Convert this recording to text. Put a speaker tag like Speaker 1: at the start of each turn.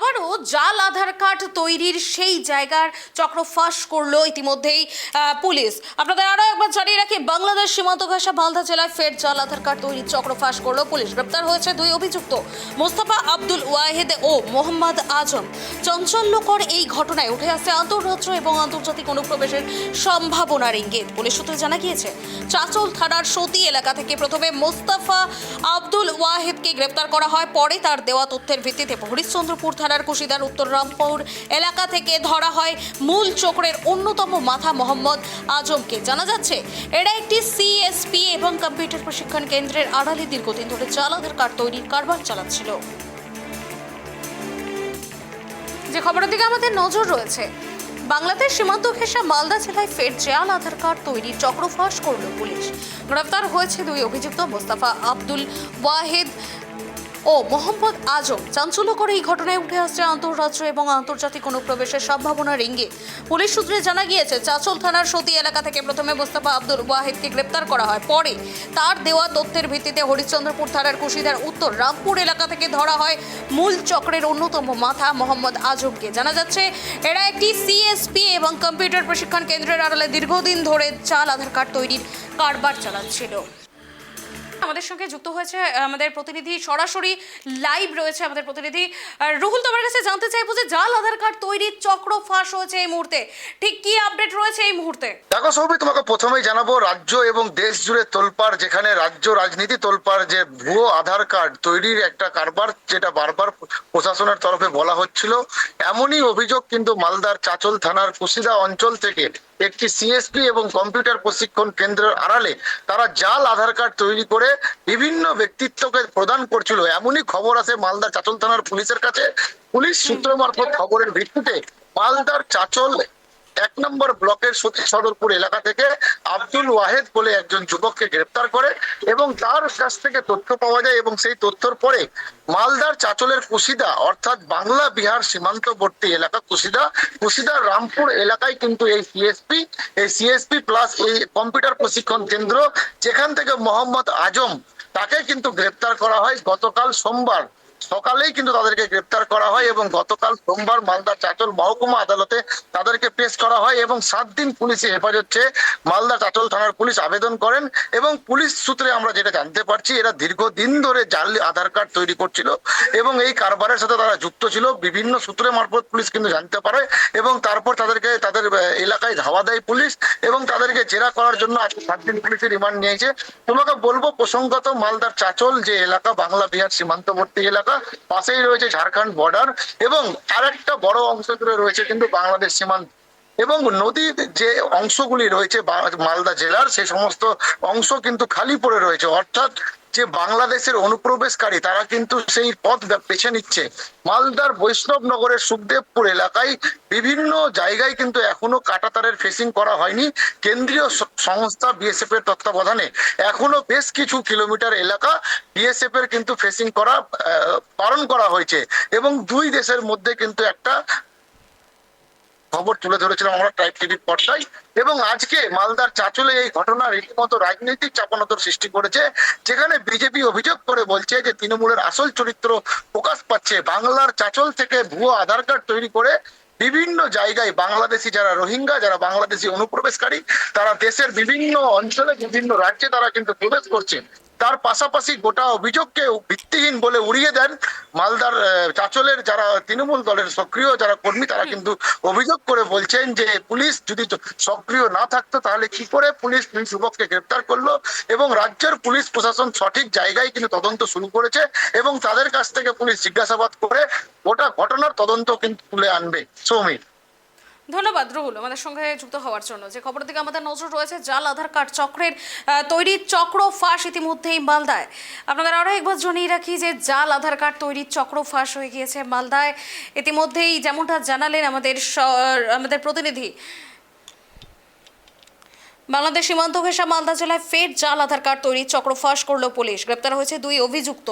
Speaker 1: আবারও জাল আধার কার্ড তৈরির সেই জায়গার চক্র ফাঁস করল ইতিমধ্যেই পুলিশ। আপনাদের আরও একবার জানিয়ে রাখি, বাংলাদেশ সীমান্ত ঘাসা মালদা জেলায় ফের জাল আধার কার্ড তৈরির চক্র ফাঁস করল পুলিশ। গ্রেপ্তার হয়েছে দুই অভিযুক্ত, মোস্তফা আব্দুল ওয়াহেদ ও মোহাম্মদ আজম। চঞ্চল্যকর এই ঘটনায় উঠে আসছে আন্তঃরাজ্য এবং আন্তর্জাতিক অনুপ্রবেশের সম্ভাবনার ইঙ্গিত। পুলিশ সূত্রে জানা গিয়েছে, চাচল থানার সতী এলাকা থেকে প্রথমে মোস্তাফা আব্দুল ওয়াহেদকে গ্রেপ্তার করা হয়, পরে তার দেওয়া তথ্যের ভিত্তিতে। হরিশ্চন্দ্রপুর থানার কুশিদার উত্তর রামপুর এলাকা থেকে ধরা হয় মূল চক্রের অন্যতম মাথা মোহাম্মদ আজমকে। জানা যাচ্ছে, এরা একটি সিএসপি এবং কম্পিউটার প্রশিক্ষণ কেন্দ্রের আড়ালে দীর্ঘদিন ধরে আধার কার্ড তৈরির কারবার চালাচ্ছিল। যে খবরের দিকে আমাদের নজর রয়েছে, বাংলাদেশ সীমান্ত ঘেঁষা মালদা জেলায় ফের জাল, আধার কার্ড তৈরির চক্র ফাঁস করল পুলিশ। গ্রেফতার হয়েছে দুই অভিযুক্ত মোস্তাফা আব্দুল ওয়াহেদ ও মোহাম্মদ আজম চাঞ্চল্যকর এই ঘটনায় উঠে আসছে আন্তঃরাজ্য এবং আন্তর্জাতিক অনুপ্রবেশের সম্ভাবনার ইঙ্গিত পুলিশ সূত্রে জানা গিয়েছে, চাচল থানার সতী এলাকা থেকে প্রথমে মোস্তফা আব্দুল ওয়াহেদকে গ্রেপ্তার করা হয়। পরে তার দেওয়া তথ্যের ভিত্তিতে হরিশ্চন্দ্রপুর থানার কুশিদার উত্তর রামপুর এলাকা থেকে ধরা হয় মূল চক্রের অন্যতম মাথা মোহাম্মদ আজমকে। জানা যাচ্ছে, এরা একটি সিএসপি এবং কম্পিউটার প্রশিক্ষণ কেন্দ্রের আড়ালে দীর্ঘদিন ধরে চাল, আধার কার্ড তৈরির কারবার চালাচ্ছিল। আমাদের সঙ্গে যুক্ত হয়েছে আমাদের প্রতিনিধি সরাসরি লাইভ রয়েছে আমাদের প্রতিনিধি। রুহুল, তোমার কাছে জানতে চাইব যে জাল আধার কার্ড তৈরির চক্র ফাঁস হয়েছে এই মুহূর্তে। ঠিক কি আপডেট রয়েছে এই মুহূর্তে?
Speaker 2: দেখো সৌমি তোমাকে প্রথমেই জানাব, রাজ্য এবং দেশ জুড়ে তোলপাড়, যেখানে রাজ্য রাজনীতি তোলপাড়, যে ভুয়ো আধার কার্ড তৈরির একটা কারবার, যেটা বারবার প্রশাসনের তরফে বলা হচ্ছিল, এমনই অভিযোগ কিন্তু মালদার চাচল থানার কুশিদা অঞ্চল থেকে একটি সিএসপি এবং কম্পিউটার প্রশিক্ষণ কেন্দ্রের আড়ালে তারা জাল আধার কার্ড তৈরি করে বিভিন্ন ব্যক্তিত্বকে প্রদান করছিল। এমনই খবর আছে মালদা চাচল থানার পুলিশের কাছে। পুলিশ সূত্র মারফত খবরের ভিত্তিতে মালদার চাচল এক নম্বর ব্লকের সতী সদরপুর এলাকা থেকে আব্দুল ওয়াহেদ বলে একজন যুবককে গ্রেপ্তার করে এবং তার কাছ থেকে তথ্য পাওয়া যায় এবং সেই তথ্যর পরে মালদার চাচলের কুশিদা, অর্থাৎ বাংলা বিহার সীমান্তবর্তী এলাকা কুশিদা কুশিদার রামপুর এলাকায় কিন্তু এই সিএসপি এই সিএসপি প্লাস এই কম্পিউটার প্রশিক্ষণ কেন্দ্র যেখান থেকে মোহাম্মদ আজম তাকে কিন্তু গ্রেপ্তার করা হয়। গতকাল সোমবার সকালেই কিন্তু তাদেরকে গ্রেপ্তার করা হয় এবং গতকাল সোমবার মালদা চাচল মহকুমা আদালতে তাদেরকে পেশ করা হয় এবং সাত দিন পুলিশে হেফাজত মালদা চাচল থানার পুলিশ আবেদন করেন এবং পুলিশ সূত্রে আমরা যেটা জানতে পারছি, এরা দীর্ঘদিন ধরে জাল, আধার কার্ড তৈরি করছিল এবং এই কারবারের সাথে তারা যুক্ত ছিল। বিভিন্ন সূত্রে মারফত পুলিশ কিন্তু জানতে পারে এবং তারপর তাদেরকে, তাদের এলাকায় ধাওয়া দেয় পুলিশ এবং তাদেরকে জেরা করার জন্য আজকে সাত দিন পুলিশের রিমান্ড নিয়েছে। তোমাকে বলব, প্রসঙ্গত মালদার চাচল যে এলাকা, বাংলা বিহার সীমান্তবর্তী এলাকা পাশেই রয়েছে ঝাড়খন্ড বর্ডার এবং আর একটা বড় অংশ জুড়ে রয়েছে কিন্তু বাংলাদেশ সীমান্ত। এবং নদীর যে অংশগুলি রয়েছে মালদা জেলার সেই সমস্ত অংশ কিন্তু খালি পড়ে রয়েছে। অর্থাৎ যে বাংলাদেশের অনুপ্রবেশকারী, তারা কিন্তু সেই পথ বেছে নিচ্ছে। মালদার বৈষ্ণবনগরের সুখদেবপুর এলাকায় বিভিন্ন জায়গায় কিন্তু এখনও কাটাতারের ফেসিং করা হয়নি। কেন্দ্রীয় সংস্থা বিএসএফ এর তত্ত্বাবধানে এখনও বেশ কিছু কিলোমিটার এলাকা বিএসএফ এর কিন্তু ফেসিং করা পালন করা হয়েছে। এবং দুই দেশের মধ্যে কিন্তু একটা খবর তুলে ধরেছিলাম আমরা ট্রাইব টিভির পর্দায় এবং আজকে মালদার চাচলে এই ঘটনা রীতিমতো রাজনৈতিক চাপানোতর সৃষ্টি করেছে, যেখানে বিজেপি অভিযোগ করে বলছে যে তৃণমূলের আসল চরিত্র প্রকাশ পাচ্ছে। বাংলার চাচল থেকে ভুয়ো আধার কার্ড তৈরি করে বিভিন্ন জায়গায় বাংলাদেশি যারা রোহিঙ্গা, যারা বাংলাদেশি অনুপ্রবেশকারী, তারা দেশের বিভিন্ন অঞ্চলে, বিভিন্ন রাজ্যে তারা কিন্তু প্রবেশ করছে। তার পাশাপাশি গোটা অভিযোগকে ভিত্তিহীন বলে উড়িয়ে দেন মালদার চাচলের যারা তৃণমূল দলের সক্রিয় যারা কর্মী তারা কিন্তু অভিযোগ করে বলছেন যে পুলিশ যদি সক্রিয় না থাকতো তাহলে কি করে পুলিশ দুই যুবককে গ্রেপ্তার করল এবং রাজ্যের পুলিশ প্রশাসন সঠিক জায়গায় কিন্তু তদন্ত শুরু করেছে এবং তাদের কাছ থেকে পুলিশ জিজ্ঞাসাবাদ করে গোটা ঘটনার তদন্ত কিন্তু তুলে আনবে। সৌমিক
Speaker 1: ধন্যবাদ রুহুল আমাদের সঙ্গে যুক্ত হওয়ার জন্য। যে খবর থেকে আমাদের নজর রয়েছে, জাল আধার কার্ড চক্রের তৈরির চক্র ফাঁস ইতিমধ্যেই মালদায়। আপনাদের আরও একবার জানিয়ে রাখি যে জাল আধার কার্ড তৈরির চক্র ফাঁস হয়ে গিয়েছে মালদায়। ইতিমধ্যেই যেমনটা জানালেন আমাদের আমাদের প্রতিনিধি, বাংলাদেশ সীমান্ত ঘেঁষা মালদা জেলায় ফের জাল আধার কার্ড তৈরির চক্র ফাঁস করল পুলিশ। গ্রেপ্তার হয়েছে দুই অভিযুক্ত।